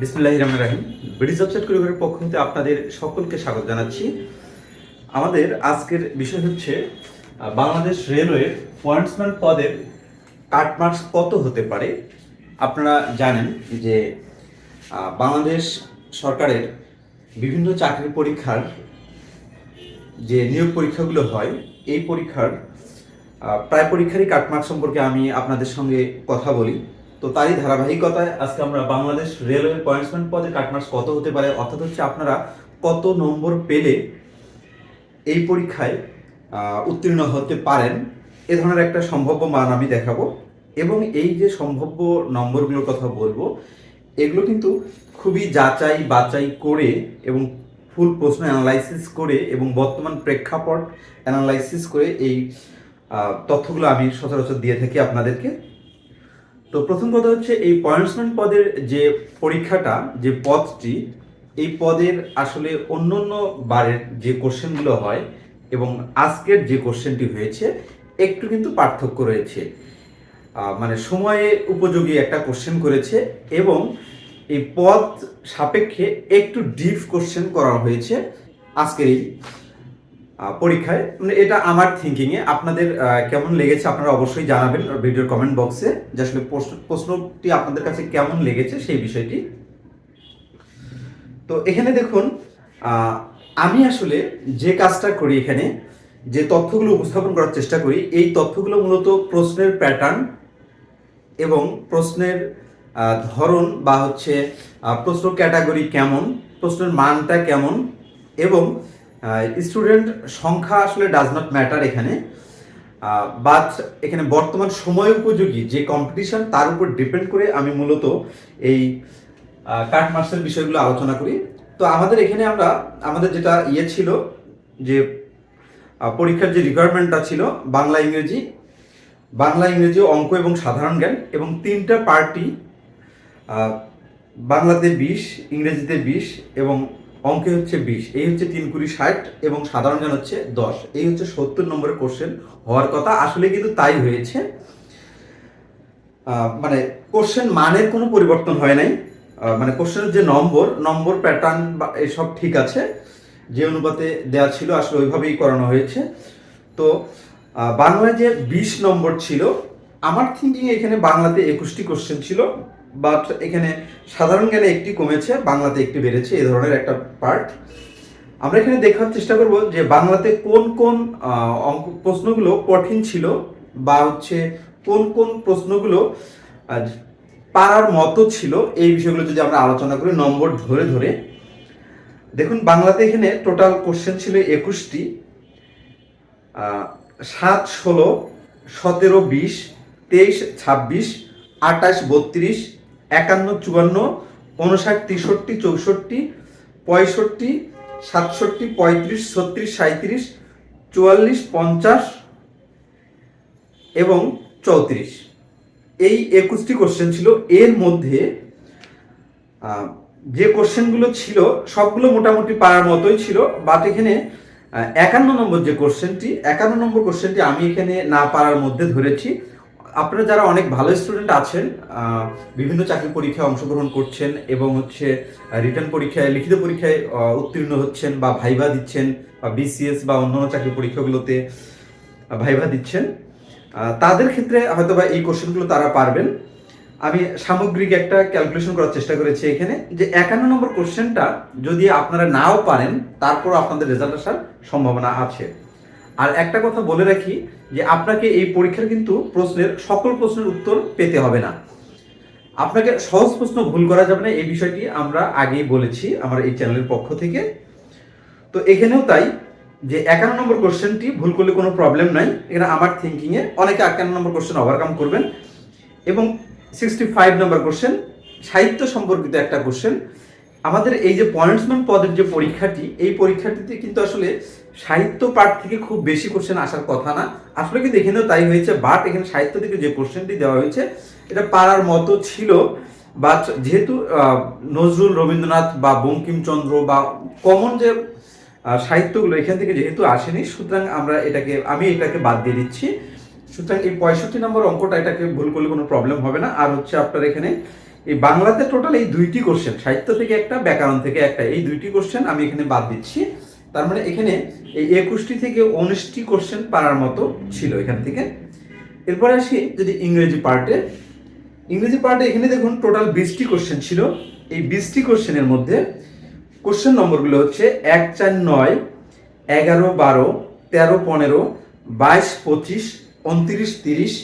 বিসমুল্লাহ রহমান রাহিম। British website কুরিয়ারের পক্ষ হতে আপনাদের সকলকে স্বাগত জানাচ্ছি। আমাদের আজকের বিষয় হচ্ছে বাংলাদেশ রেলওয়ের পয়েন্টসম্যান পদের কাটমার্কস কত হতে পারে? আপনারা জানেন যে বাংলাদেশ সরকারের বিভিন্ন চাকরির পরীক্ষার যে নিয়োগ পরীক্ষাগুলো হয়, এই পরীক্ষার প্রায় পরীক্ষারই কাটমার্ক সম্পর্কে আমি আপনাদের সঙ্গে কথা বলি। তো তারই ধারাবাহিকতায় আজকে আমরা বাংলাদেশ রেলওয়ে পয়েন্টসম্যান পদে কাটমার্কস কত হতে পারে? অর্থাৎ হচ্ছে আপনারা কত নম্বর পেলে এই পরীক্ষায় উত্তীর্ণ হতে পারেন? এ ধরনের একটা সম্ভাব্য মান আমি দেখাবো। এবং এই যে সম্ভাব্য নম্বরগুলোর কথা বলব, এগুলো কিন্তু খুবই যাচাই বাচাই করে এবং ফুল প্রশ্ন অ্যানালাইসিস করে এবং বর্তমান প্রেক্ষাপট অ্যানালাইসিস করে এই তথ্যগুলো আমি সচরাচর দিয়ে থাকি আপনাদেরকে। তো প্রথম কথা হচ্ছে এই পয়েন্টসম্যান পদের যে পরীক্ষাটা, যে পদটি, এই পদের আসলে অন্য অন্য বারের যে কোশ্চেনগুলো হয় এবং আজকের যে কোশ্চেনটি হয়েছে, একটু কিন্তু পার্থক্য রয়েছে। মানে সময়ে উপযোগী একটা কোশ্চেন করেছে এবং এই পদ সাপেক্ষে একটু ডিপ কোশ্চেন করা হয়েছে আজকের এই পরীক্ষায়। মানে এটা আমার থিঙ্কিংয়ে আপনাদের কেমন লেগেছে আপনারা অবশ্যই জানাবেন ভিডিওর কমেন্ট বক্সে যে আসলে প্রশ্ন- প্রশ্নটি আপনাদের কাছে কেমন লেগেছে সেই বিষয়টি। তো এখানে দেখুন আমি আসলে যে কাজটা করি এখানে, যে তথ্যগুলো উপস্থাপন করার চেষ্টা করি, এই তথ্যগুলো মূলত প্রশ্নের প্যাটার্ন এবং প্রশ্নের ধরন বা হচ্ছে প্রশ্ন ক্যাটাগরি কেমন, প্রশ্নের মানটা কেমন এবং স্টুডেন্ট সংখ্যা আসলে ডাজ নট ম্যাটার এখানে। বাট এখানে বর্তমান সময় উপযোগী যে কম্পিটিশন তার উপর ডিপেন্ড করে আমি মূলত এই কাট মার্কসের বিষয়গুলো আলোচনা করি। তো আমাদের এখানে আমরা, আমাদের যেটা ইয়ে ছিল যে পরীক্ষার যে রিকোয়ারমেন্টটা ছিল, বাংলা, ইংরেজি বাংলা, ইংরেজি, অঙ্ক এবং সাধারণ জ্ঞান এবং তিনটা পার্টি বাংলাতে বিশ, ইংরেজিতে বিশ এবং অঙ্কে হচ্ছে বিশ, এই হচ্ছে তিন কুড়ি ষাট এবং সাধারণ জ্ঞান হচ্ছে দশ, এই হচ্ছে সত্তর নম্বরের কোশ্চেন হওয়ার কথা, আসলে কিন্তু তাই হয়েছে। মানে কোশ্চেন মানের কোনো পরিবর্তন হয় নাই। মানে কোশ্চেনের যে নম্বর নম্বর প্যাটার্ন বা এসব ঠিক আছে, যে অনুপাতে দেওয়া ছিল আসলে ওইভাবেই করানো হয়েছে। তো বাংলায় যে বিশ নম্বর ছিল, আমার থিঙ্কিং এখানে বাংলাতে একুশটি কোশ্চেন ছিল। বাট এখানে সাধারণ জ্ঞানে একটি কমেছে, বাংলাতে একটি বেড়েছে এ ধরনের একটা পার্ট আমরা এখানে দেখার চেষ্টা করব যে বাংলাতে কোন কোন অঙ্ক, প্রশ্নগুলো কঠিন ছিল বা হচ্ছে কোন কোন প্রশ্নগুলো পারার মতো ছিল, এই বিষয়গুলো যদি আমরা আলোচনা করি নম্বর ধরে ধরে। দেখুন, বাংলাতে এখানে টোটাল কোশ্চেন ছিল একুশটি সাত, ষোলো, সতেরো, বিশ, তেইশ, ছাব্বিশ, আঠাশ, বত্রিশ একান্ন, চুয়ান্ন উনষাট তেষট্টি, চৌষট্টি, পঁয়ষট্টি, সাতষট্টি, পঁয়ত্রিশ, ছত্রিশ সাঁত্রিশ চুয়াল্লিশ, পঞ্চাশ এবং চৌত্রিশ। এই একুশটি কোশ্চেন ছিল। এর মধ্যে যে কোশ্চেনগুলো ছিল, সবগুলো মোটামুটি পারার মতোই ছিল। বাট এখানে একান্ন নম্বর যে কোশ্চেনটি একান্ন নম্বর কোশ্চেনটি আমি এখানে না পারার মধ্যে ধরেছি। আপনারা যারা অনেক ভালো স্টুডেন্ট আছেন বিভিন্ন চাকরি পরীক্ষায় অংশগ্রহণ করছেন এবং হচ্ছে রিটার্ন পরীক্ষায়, লিখিত পরীক্ষায় উত্তীর্ণ হচ্ছেন বা ভাইভা দিচ্ছেন বা বিসিএস বা অন্যান্য চাকরি পরীক্ষাগুলোতে ভাইভা দিচ্ছেন তাদের ক্ষেত্রে হয়তো বা এই কোশ্চেনগুলো তারা পারবেন। আমি সামগ্রিক একটা ক্যালকুলেশন করার চেষ্টা করেছি এখানে যে একান্ন নম্বর কোশ্চেনটা যদি আপনারা নাও পারেন তারপর আপনাদের রেজাল্ট আসার সম্ভাবনা আছে। আর একটা কথা বলে রাখি যে আপনাকে এই পরীক্ষার কিন্তু প্রশ্নের, সকল প্রশ্নের উত্তর পেতে হবে না। আপনাকে সহজ প্রশ্ন ভুল করা যাবে না, এই বিষয়টি আমরা আগেই বলেছি আমার এই চ্যানেলের পক্ষ থেকে। তো এখানেও তাই যে একান্ন নম্বর কোশ্চেনটি ভুল করলে কোনো প্রবলেম নাই। এখানে আমার থিঙ্কিংয়ে অনেকে একান্ন নম্বর কোশ্চেন ওভারকাম করবেন। এবং সিক্সটি ফাইভ নম্বর কোশ্চেন, সাহিত্য সম্পর্কিত একটা কোশ্চেন। আমাদের এই যে পয়েন্টসম্যান পদের যে পরীক্ষাটি, এই পরীক্ষাটিতে কিন্তু আসলে সাহিত্য পাঠ থেকে খুব বেশি কোশ্চেন আসার কথা না। আসলে কিন্তু এখানেও তাই হয়েছে বাট এখানে সাহিত্য থেকে যে কোশ্চেনটি দেওয়া হয়েছে, এটা পারার মতো ছিল। বাট যেহেতু নজরুল রবীন্দ্রনাথ বা বঙ্কিমচন্দ্র বা কমন যে সাহিত্যগুলো এখান থেকে যেহেতু আসেনি, সুতরাং আমরা এটাকে, আমি এটাকে বাদ দিয়ে দিচ্ছি। সুতরাং এই পঁয়ষট্টি নম্বর অঙ্কটা, এটাকে ভুল করলে কোনো প্রবলেম হবে না। আর হচ্ছে আপনার এখানে, এই বাংলাতে টোটাল এই দুইটি কোশ্চেন সাহিত্য থেকে একটা, ব্যাকরণ থেকে একটা, এই দুইটি কোশ্চেন আমি এখানে বাদ দিচ্ছি। তার মানে এখানে এই একুশটি থেকে উনিশটি কোশ্চেন পারার মতো ছিল এখান থেকে। এরপরে আসি যদি ইংরেজি পার্টে। ইংরেজি পার্টে এখানে দেখুন টোটাল বিশটি কোশ্চেন ছিল। এই বিশটি কোশ্চেনের মধ্যে কোশ্চেন নম্বরগুলো হচ্ছে এক চার নয়, এগারো বারো, তেরো পনেরো, বাইশ পঁচিশ, উনত্রিশ তিরিশ,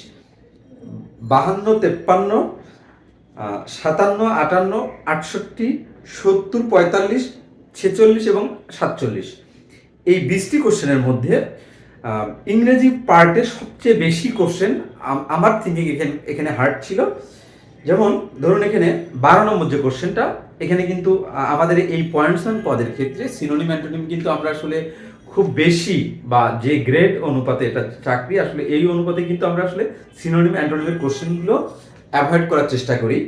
বাহান্ন তেপ্পান্ন সাতান্ন আটান্ন, আটষট্টি, সত্তর পঁয়তাল্লিশ ছেচল্লিশ এবং সাতচল্লিশ। এই বিশটি কোশ্চেনের মধ্যে ইংরেজি পার্টে সবচেয়ে বেশি কোশ্চেন আমার থিঙ্কিং এখানে এখানে হার্ড ছিল। যেমন, ধরুন এখানে বারো নম্বর যে কোশ্চেনটা, এখানে কিন্তু আমাদের এই পয়েন্টসম্যান পদের ক্ষেত্রে সিনোনিম অ্যান্টোনিম কিন্তু আমরা আসলে খুব বেশি বা যে গ্রেড অনুপাতে এটা চাকরি, আসলে এই অনুপাতে কিন্তু আমরা আসলে সিনোনিম অ্যান্টোনিমের কোশ্চেনগুলো অ্যাভয়েড করার চেষ্টা করি।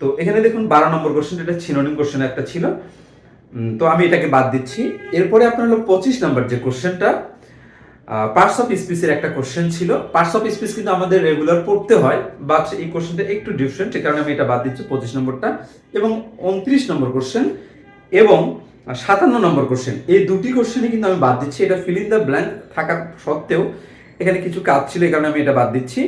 তো এখানে দেখুন, বারো নম্বর কোশ্চেন এটা সিনোনিম কোশ্চেন একটা ছিল। তো আমি এটাকে বাদ দিচ্ছি। এরপরে আপনার হলো পঁচিশ নম্বর যে কোশ্চেনটা পার্টস অফ স্পিসের একটা কোশ্চেন ছিল। পার্টস অফ স্পিস কিন্তু আমাদের রেগুলার পড়তে হয় বাট এই কোশ্চেনটা একটু ডিফারেন্ট সে কারণে আমি এটা বাদ দিচ্ছি পঁচিশ নম্বরটা। এবং উনত্রিশ নম্বর কোশ্চেন এবং সাতান্ন নম্বর কোশ্চেন, এই দুটি কোশ্চেনই কিন্তু আমি বাদ দিচ্ছি। এটা ফিল ইন দ্য ব্ল্যাঙ্ক থাকা সত্ত্বেও এখানে কিছু কাজ ছিল, এই কারণে আমি এটা বাদ দিচ্ছি।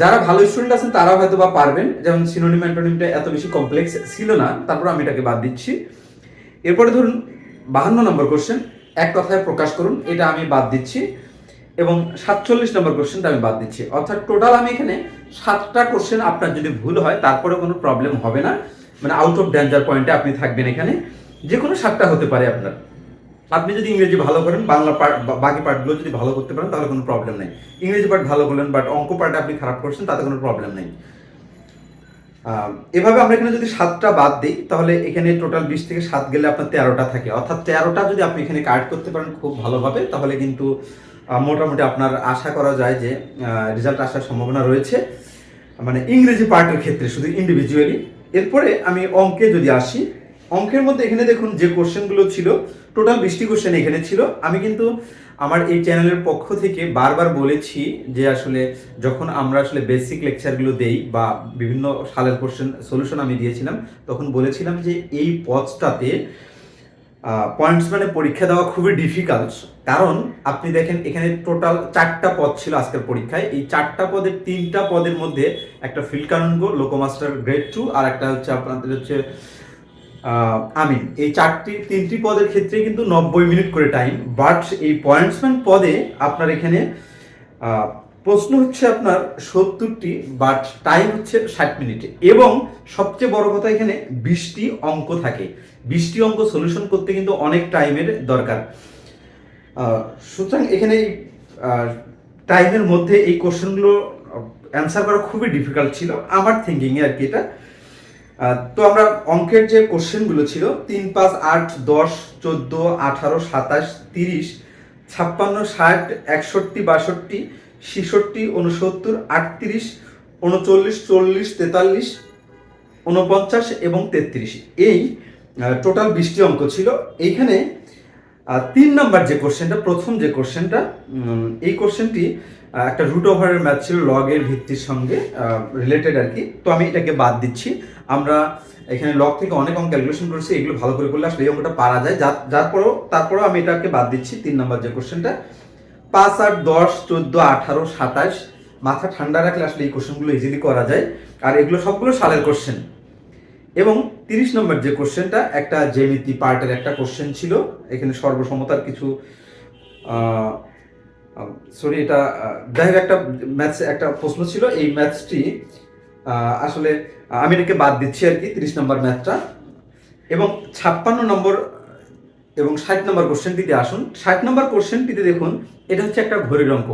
যারা ভালো স্টুডেন্ট আছেন তারা হয়তো বা পারবেন। যেমন সিনোনিম অ্যান্টোনিমটা এত বেশি কমপ্লেক্স ছিল না তারপর আমি এটাকে বাদ দিচ্ছি। এরপরে ধরুন, বাহান্ন নম্বর কোশ্চেন এক কথায় প্রকাশ করুন, এটা আমি বাদ দিচ্ছি। এবং সাতচল্লিশ নম্বর কোশ্চেনটা আমি বাদ দিচ্ছি। অর্থাৎ টোটাল আমি এখানে সাতটা কোশ্চেন আপনার যদি ভুল হয় তারপরে কোনো প্রবলেম হবে না। মানে আউট অফ ডেঞ্জার পয়েন্টে আপনি থাকবেন এখানে। যে কোনো সাতটা হতে পারে আপনার। আপনি যদি ইংরেজি ভালো করেন, বাংলা পার্ট বাকি পার্টগুলো যদি ভালো করতে পারেন, তাহলে কোনো প্রবলেম নেই। ইংরেজি পার্ট ভালো করলেন বাট অঙ্ক পার্টে আপনি খারাপ করছেন, তাতে কোনো প্রবলেম নেই। এভাবে আমরা এখানে যদি সাতটা বাদ দিই, তাহলে এখানে টোটাল বিশ থেকে সাত গেলে আপনার তেরোটা থাকে। অর্থাৎ তেরোটা যদি আপনি এখানে কাট করতে পারেন খুব ভালোভাবে, তাহলে কিন্তু মোটামুটি আপনার আশা করা যায় যে রেজাল্ট আসার সম্ভাবনা রয়েছে। মানে ইংরেজি পার্টের ক্ষেত্রে, শুধু ইন্ডিভিজুয়ালি এরপরে আমি অঙ্কে যদি আসি অঙ্কের মধ্যে এখানে দেখুন যে কোশ্চেনগুলো ছিল, টোটাল বিশটি কোশ্চেন এখানে ছিল। আমি কিন্তু আমার এই চ্যানেলের পক্ষ থেকে বারবার বলেছি যে আসলে যখন আমরা আসলে বেসিক লেকচারগুলো দেই বা বিভিন্ন সালের কোশ্চেন সলিউশন আমি দিয়েছিলাম, তখন বলেছিলাম যে এই পথটাতে পয়েন্টস মানে পরীক্ষা দেওয়া খুবই ডিফিকাল্ট কারণ আপনি দেখেন এখানে টোটাল চারটা পদ ছিল আজকের পরীক্ষায়। এই চারটা পদের তিনটা পদের মধ্যে একটা field kanungo loco master grade two আর একটা হচ্ছে আপনাদের হচ্ছে আমিন, এই চারটি, তিনটি পদের ক্ষেত্রে কিন্তু নব্বই মিনিট করে টাইম বাট এই পয়েন্টসম্যান পদে আপনার এখানে প্রশ্ন হচ্ছে আপনার সত্তরটি বাট টাইম হচ্ছে ষাট মিনিটে। এবং সবচেয়ে বড় কথা এখানে বিশটি অঙ্ক থাকে। বিশটি অঙ্ক সলিউশন করতে কিন্তু অনেক টাইমের দরকার। সুতরাং এখানে টাইমের মধ্যে এই কোশ্চেনগুলো অ্যান্সার করা খুবই ডিফিকাল্ট ছিল। আমার থিঙ্কিংয়ে আর কি এটা তো আমরা অঙ্কের যে কোশ্চেনগুলো ছিল, তিন, পাঁচ, আট, দশ, চোদ্দ, আঠারো, সাতাশ, তিরিশ, ছাপ্পান্ন, ষাট, একষট্টি, বাষট্টি, ছেষট্টি উনসত্তর আটত্রিশ উনচল্লিশ চল্লিশ, তেতাল্লিশ উনপঞ্চাশ এবং তেত্রিশ। এই টোটাল বিশটি অঙ্ক ছিল। এইখানে তিন নাম্বার যে কোশ্চেনটা, প্রথম যে কোশ্চেনটা এই কোশ্চেনটি একটা রুট ওভারের ম্যাথ ছিল লগের ভিত্তির সঙ্গে রিলেটেড আর কি। তো আমি এটাকে বাদ দিচ্ছি। আমরা এখানে লগ থেকে অনেক অঙ্ক ক্যালকুলেশন করেছি, এগুলো ভালো করে করলে আসলে এই অঙ্কটা পারা যায়। যার পরেও তারপরেও আমি এটাকে বাদ দিচ্ছি, তিন নম্বর যে কোশ্চেনটা পাঁচ আট দশ চোদ্দ আঠারো সাতাশ, মাথা ঠান্ডা রাখলে আসলে এই কোশ্চেনগুলো ইজিলি করা যায়। আর এগুলো সবগুলো সালের কোশ্চেন এবং তিরিশ নম্বর যে কোশ্চেনটা একটা জ্যামিতি পার্টের একটা কোশ্চেন ছিল। এখানে সর্বসমতার কিছু সরি এটা আহ, যাই একটা ম্যাথস একটা প্রশ্ন ছিল। এই ম্যাথসটি আসলে আমি এটাকে বাদ দিচ্ছি আর কি তিরিশ নম্বর ম্যাথটা। এবং ছাপ্পান্ন নম্বর এবং ষাট নম্বর কোশ্চেনটিতে আসুন। ষাট নম্বর কোশ্চেনটিতে দেখুন এটা হচ্ছে একটা ঘড়ির অঙ্ক।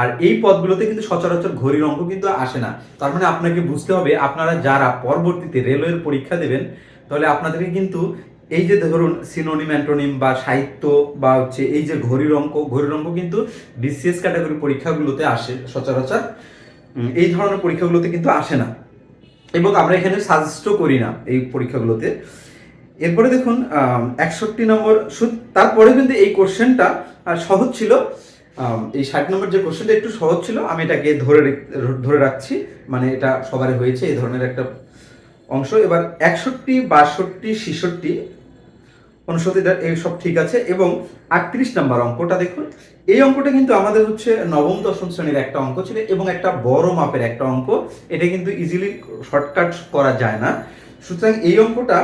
আর এই পদগুলোতে কিন্তু সচরাচর ঘড়ির অঙ্ক কিন্তু আসে না। তার মানে আপনাকে বুঝতে হবে আপনারা যারা পরবর্তীতে রেলওয়ের পরীক্ষা দেবেন তাহলে আপনাদেরকে কিন্তু এই যে ধরুন সিনোনিম অ্যান্টোনিম বা সাহিত্য বা হচ্ছে এই যে ঘড়ির অঙ্ক ঘড়ির অঙ্ক কিন্তু বিসিএস ক্যাটাগরি পরীক্ষাগুলোতে আসে সচরাচর। এই ধরনের পরীক্ষাগুলোতে কিন্তু আসে না। এবং আমরা এখানে সাজেস্টও করি না এই পরীক্ষাগুলোতে। এরপরে দেখুন একষট্টি নম্বর তারপরে কিন্তু এই কোশ্চেনটা সহজ ছিল। এই ষাট নম্বর যে কোশ্চেনটা একটু সহজ ছিল, আমি এটাকে ধরে ধরে রাখছি। মানে এটা সবারই হয়েছে এই ধরনের একটা অংশ। এবার একষট্টি, বাষট্টি, ছেষট্টি উনসত্তর এই সব ঠিক আছে এবং আটত্রিশ নাম্বার অঙ্কটা দেখুন। এই অঙ্কটা কিন্তু আমাদের হচ্ছে নবম, দশম শ্রেণির একটা অঙ্ক ছিল এবং একটা বড় মাপের একটা অঙ্ক। এটা কিন্তু ইজিলি শর্টকাট করা যায় না। সুতরাং এই অঙ্কটা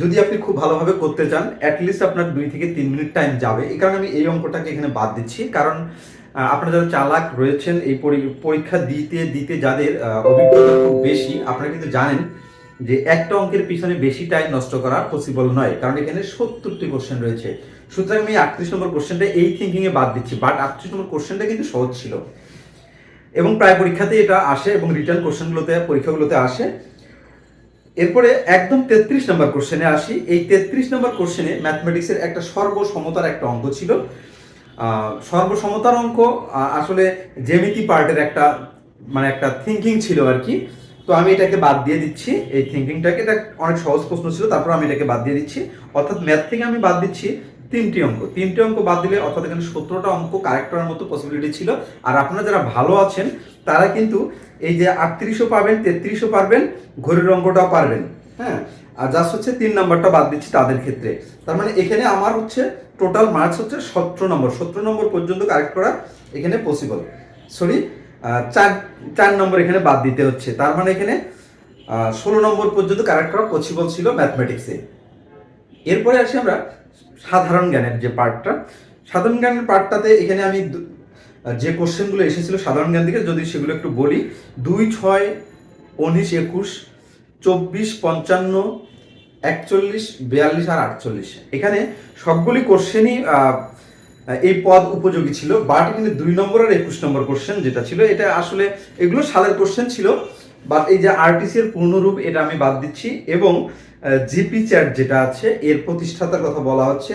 যদি আপনি খুব ভালোভাবে করতে চান অ্যাটলিস্ট আপনার দুই থেকে তিন মিনিট টাইম যাবে। এই কারণে আমি এই অঙ্কটাকে এখানে বাদ দিচ্ছি। কারণ আপনারা যারা চালাক রয়েছেন, এই পরীক্ষা দিতে দিতে যাদের অভিজ্ঞতা খুব বেশি, আপনারা কিন্তু জানেন যে একটা অঙ্কের পিছনে বেশি টাইম নষ্ট করা পসিবল নয়, কারণ এখানে সত্তরটি কোশ্চেন রয়েছে। সুতরাং আমি আটত্রিশ নম্বর কোশ্চেনটা এই থিঙ্কিং এ বাদ দিচ্ছি বাট আটত্রিশ নম্বর কোশ্চেনটা কিন্তু সহজ ছিল। এবং প্রায় পরীক্ষাতে এটা আসে এবং রিটার্ন কোশ্চেনগুলোতে পরীক্ষাগুলোতে আসে। এরপরে একদম তেত্রিশ নম্বর কোশ্চেনে আসি। এই তেত্রিশ নম্বর কোশ্চেনে ম্যাথমেটিক্সের একটা সর্বসমতার একটা অঙ্ক ছিল। সর্বসমতার অঙ্ক আসলে জেমিতি পার্টের একটা মানে একটা থিঙ্কিং ছিল আর কি। তো আমি এটাকে বাদ দিয়ে দিচ্ছি, এই থিঙ্কিংটাকে এটা অনেক সহজ প্রশ্ন ছিল, তারপর আমি এটাকে বাদ দিয়ে দিচ্ছি। অর্থাৎ ম্যাথ থেকে আমি বাদ দিচ্ছি তিনটি অঙ্ক। তিনটি অঙ্ক বাদ দিলে অর্থাৎ এখানে সতেরোটা অঙ্ক কারেক্ট করার মতো পসিবিলিটি ছিল। আর আপনারা যারা ভালো আছেন, তারা কিন্তু এই যে আটত্রিশও পাবেন তেত্রিশও পারবেন, ঘড়ির অঙ্কটাও পারবেন। হ্যাঁ? আর জাস্ট হচ্ছে তিন নম্বরটা বাদ দিচ্ছি তাদের ক্ষেত্রে। তার মানে এখানে আমার হচ্ছে টোটাল মার্কস হচ্ছে সতেরো নম্বর। সতেরো নম্বর পর্যন্ত কারেক্ট করা এখানে পসিবল সরি চার চার নম্বর এখানে বাদ দিতে হচ্ছে। তার মানে এখানে ষোলো নম্বর পর্যন্ত কারেক্ট করা পসিবল ছিল ম্যাথমেটিক্সে এরপরে আসি আমরা সাধারণ জ্ঞানের যে পার্টটা সাধারণ জ্ঞানের পার্টটাতে এখানে আমি যে কোশ্চেনগুলো এসেছিল সাধারণ জ্ঞান থেকে, যদি সেগুলো একটু বলি, দুই, ছয়, উনিশ, একুশ, চব্বিশ, পঞ্চান্ন, একচল্লিশ, বিয়াল্লিশ আর আটচল্লিশ। এখানে সবগুলি কোশ্চেনই এই পদ উপযোগী ছিল। বাট কিন্তু দুই নম্বর আর একুশ নম্বর কোশ্চেন যেটা ছিল, এটা আসলে এগুলো সালের কোশ্চেন ছিল বাট এই যে আরটিসি এর পূর্ণরূপ এটা আমি বাদ দিচ্ছি এবং জিপি চ্যাট যেটা আছে, এর প্রতিষ্ঠাতার কথা বলা হচ্ছে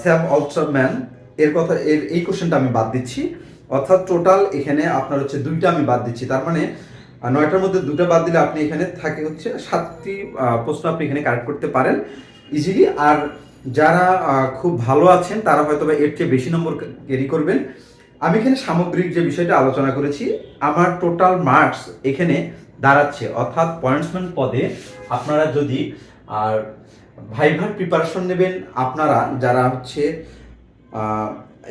স্যাম অলস্টারম্যান এর কথা, এর এই কোশ্চেনটা আমি বাদ দিচ্ছি। অর্থাৎ টোটাল এখানে আপনার হচ্ছে দুইটা আমি বাদ দিচ্ছি। তার মানে নয়টার মধ্যে দুটো বাদ দিলে আপনি এখানে থাকে হচ্ছে সাতটি প্রশ্ন আপনি এখানে কারেক্ট করতে পারেন ইজিলি আর যারা খুব ভালো আছেন, তারা হয়তো বা এর চেয়ে বেশি নম্বর ক্যারি করবেন। আমি এখানে সামগ্রিক যে বিষয়টা আলোচনা করেছি, আমার টোটাল মার্কস এখানে দাঁড়াচ্ছে। অর্থাৎ পয়েন্টসম্যান পদে আপনারা যদি, আর ভাইভার প্রিপারেশন নেবেন, আপনারা যারা হচ্ছে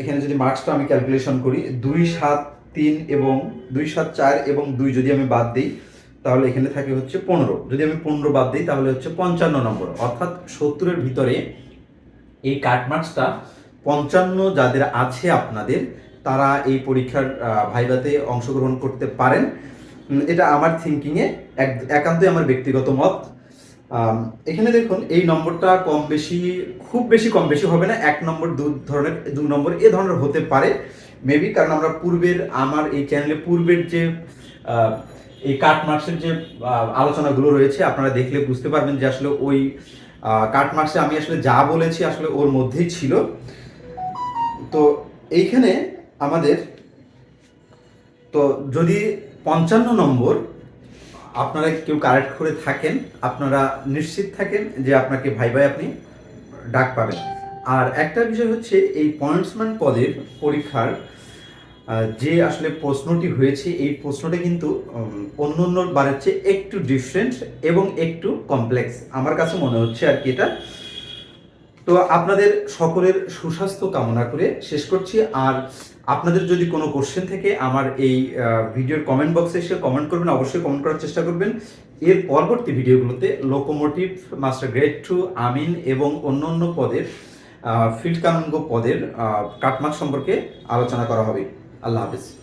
এখানে যদি মার্কসটা আমি ক্যালকুলেশন করি, দুই সাত তিন এবং দুই সাত চার এবং দুই যদি আমি বাদ দিই, তাহলে এখানে থাকে হচ্ছে পনেরো। যদি আমি পনেরো বাদ দিই, তাহলে হচ্ছে পঞ্চান্ন নম্বর। অর্থাৎ সত্তরের ভিতরে এই কাট মার্কসটা পঞ্চান্ন যাদের আছে আপনাদের, তারা এই পরীক্ষার ভাইভাতে অংশগ্রহণ করতে পারেন। এটা আমার থিঙ্কিংয়ে এক, একান্তই আমার ব্যক্তিগত মত। এখানে দেখুন, এই নম্বরটা কম বেশি, খুব বেশি কম বেশি হবে না, এক নম্বর, দু ধরনের, দু নম্বর, এ ধরনের হতে পারে। মেবি কারণ আমরা পূর্বের, আমার এই চ্যানেলে পূর্বের যে এই কাট মার্কসের যে আলোচনাগুলো রয়েছে, আপনারা দেখলে বুঝতে পারবেন যে আসলে ওই কাট মার্কসে আমি আসলে যা বলেছি আসলে ওর মধ্যেই ছিল। তো এইখানে আমাদের, তো যদি পঞ্চান্ন নম্বর, আপনারা কেউ কারেক্ট করে থাকেন, আপনারা নিশ্চিত থাকেন যে আপনাকে ভাই ভাই আপনি ডাক পাবেন। আর একটা বিষয় হচ্ছে এই পয়েন্টসম্যান পদের পরীক্ষার যে আসলে প্রশ্নটি হয়েছে, এই প্রশ্নটা কিন্তু অন্য অন্য বারের চেয়ে একটু ডিফারেন্ট এবং একটু কমপ্লেক্স আমার কাছে মনে হচ্ছে আর কি এটা। তো আপনাদের সকলের সুস্বাস্থ্য কামনা করে শেষ করছি। আর আপনাদের যদি কোনো কোশ্চেন থেকে, আমার এই ভিডিওর কমেন্ট বক্সে এসে কমেন্ট করবেন। অবশ্যই কমেন্ট করার চেষ্টা করবেন। এর পরবর্তী ভিডিওগুলোতে locomotive master grade two amin এবং অন্য অন্য পদের ফিল্ড কানুনগো পদের কাটমার্ক সম্পর্কে আলোচনা করা হবে। আল্লাহ হাফিজ।